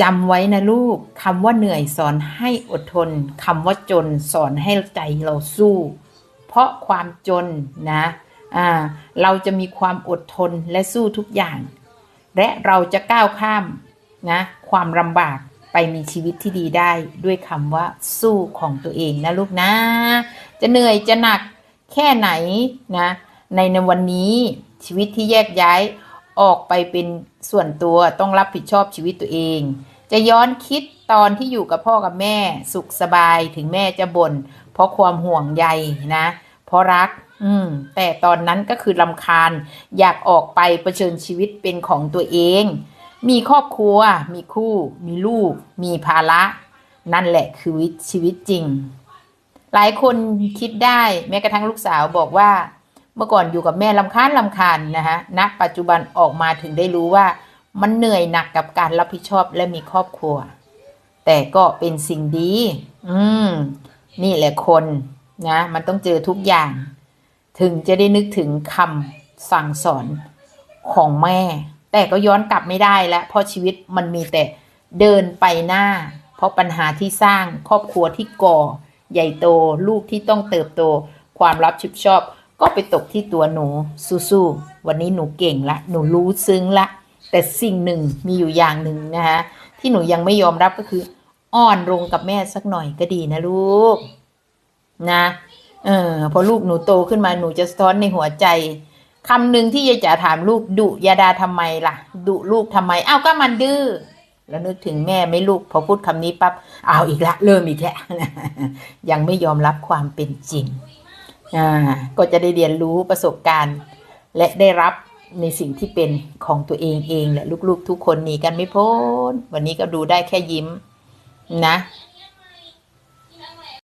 จำไว้นะลูกคำว่าเหนื่อยสอนให้อดทนคำว่าจนสอนให้ใจเราสู้ เพราะความจนนะอ่าเราจะมีความอดทนและสู้ทุกอย่าง และเราจะก้าวข้ามนะความลำบากไปมีชีวิตที่ดีได้ด้วยคำว่าสู้ของตัวเองนะลูกนะ จะเหนื่อยจะหนักแค่ไหนนะในในวันนี้ชีวิตที่แยกย้าย ออกไปเป็นส่วนตัวต้องรับผิดชอบชีวิตตัวเอง จะย้อนคิดตอนที่อยู่กับพ่อกับแม่ สุขสบายถึงแม่จะบน่นเพราะความห่วงใยนะ เพราะรัก อืม แต่ตอนนั้นก็คือลำคาญ อยากออกไปเผชิญชีวิตเป็นของตัวเอง มีครอบครัว มีคู่ มีลูก มีภาระ นั่นแหละคือชีวิตจริง หลายคนคิดได้แม้กระทั่งลูกสาวบอกว่า เมื่อก่อนอยู่กับแม่ลำคาญลำคาญนะฮะณปัจจุบันออกมาถึงได้รู้ว่ามันเหนื่อยหนักกับการรับผิดชอบและมีครอบครัว แต่ก็เป็นสิ่งดี อืม นี่แหละคนนะ มันต้องเจอทุกอย่าง ถึงจะได้นึกถึงคำสั่งสอนของแม่ แต่ก็ย้อนกลับไม่ได้แล้วเพราะชีวิตมันมีแต่เดินไปหน้า เพราะปัญหาที่สร้างครอบครัวที่ก่อ ใหญ่โตลูกที่ต้องเติบโต ความรับผิดชอบ ก็ไปตกที่ตัวหนูสู้ๆวันนี้หนูเก่งละ หนูรู้ซึ้งละ แต่สิ่งหนึ่งมีอยู่อย่างหนึ่งนะคะที่หนูยังไม่ยอมรับก็คืออ้อนลงกับแม่สักหน่อยก็ดีนะลูก นะเออพอลูกหนูโตขึ้นมาหนูจะสะท้อนในหัวใจคำหนึ่งที่ยายจ๋าถามลูกดุยาดาทำไมล่ะดุลูกทำไมอ้าวก็มันดื้อแล้วนึกถึงแม่ไม่ลูกพอพูดคำนี้ปั๊บเอาอีกละเริ่มอีกแล้วยังไม่ยอมรับความเป็นจริง อ่าก็จะได้เรียนรู้ประสบการณ์ และได้รับในสิ่งที่เป็นของตัวเองเองแหละลูกๆ ทุกคนหนีกันไม่พ้น วันนี้ก็ดูได้แค่ยิ้มนะ